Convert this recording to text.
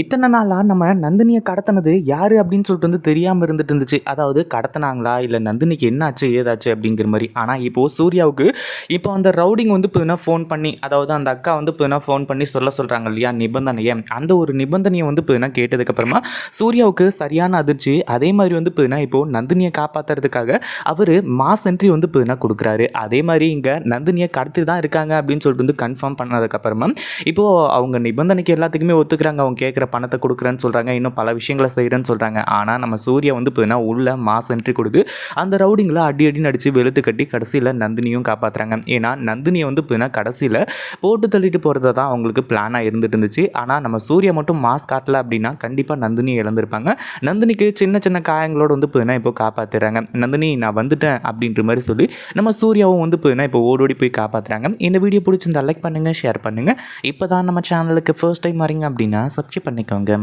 இத்தனை நாளாக நம்ம நந்தினியை கடத்தினது யார் அப்படின்னு சொல்லிட்டு வந்து தெரியாமல் இருந்துட்டு இருந்துச்சு. அதாவது கடத்தினாங்களா இல்லை நந்தினிக்கு என்னாச்சு ஏதாச்சு அப்படிங்கிற மாதிரி. ஆனால் இப்போது சூர்யாவுக்கு இப்போ அந்த ரவுடிங் வந்து இப்போ ஃபோன் பண்ணி அதாவது அந்த அக்கா வந்து இப்போ ஃபோன் பண்ணி சொல்ல சொல்கிறாங்க இல்லையா நிபந்தனையை. அந்த ஒரு நிபந்தனையை வந்து இப்போ கேட்டதுக்கப்புறமா சூர்யாவுக்கு சரியான அதிர்ச்சி. அதே மாதிரி வந்து இப்போ இப்போது நந்தினியை காப்பாற்றுறதுக்காக அவர் மாஸ் என்ட்ரி வந்து இப்போ கொடுக்குறாரு. அதே மாதிரி இங்கே நந்தினியை கடத்தி தான் இருக்காங்க அப்படின்னு சொல்லிட்டு வந்து கன்ஃபார்ம் பண்ணதுக்கப்புறமா இப்போது அவங்க நிபந்தனைக்கு எல்லாத்துக்குமே ஒத்துக்கிறாங்க. அவங்க கேட்குற பணத்தை கொடுக்குறேன்னு சொல்கிறாங்க இன்னும் பல விஷயங்களை செய்கிறேன்னு சொல்கிறாங்க ஆனால் நம்ம சூர்யா வந்து பார்த்தீங்கன்னா உள்ள மாஸ் என்ட்ரி கொடுத்து அந்த ரவுடிங்களை அடி அடி நடித்து வெளுத்து கட்டி கடைசியில் நந்தினியும் காப்பாற்றுறாங்க ஏன்னா நந்தினியை வந்து பார்த்தீங்கன்னா கடைசியில் போட்டு தள்ளிட்டு போகிறத தான் அவங்களுக்கு பிளானாக இருந்துட்டு இருந்துச்சு. ஆனால் நம்ம சூர்யா மட்டும் மாஸ் காட்டல அப்படின்னா கண்டிப்பாக நந்தினியை இழந்திருப்பாங்க. நந்தினிக்கு சின்ன சின்ன காயங்களோடு வந்து பார்த்தீங்கன்னா இப்போ காப்பாற்றுறாங்க நந்தினி நான் வந்துட்டேன் அப்படின்ற மாதிரி சொல்லி நம்ம சூர்யாவும் வந்து இப்போ இப்போ ஓடோடி போய் காப்பாற்றுறாங்க இந்த வீடியோ பிடிச்சிருந்தா லைக் பண்ணுங்கள் ஷேர் பண்ணுங்கள் இப்போ தான் நம்ம சேனலுக்கு ஃபர்ஸ்ட் டைம் வரீங்க அப்படின்னா சப்ஸ்கிரைப் பண்ணிக்கோங்க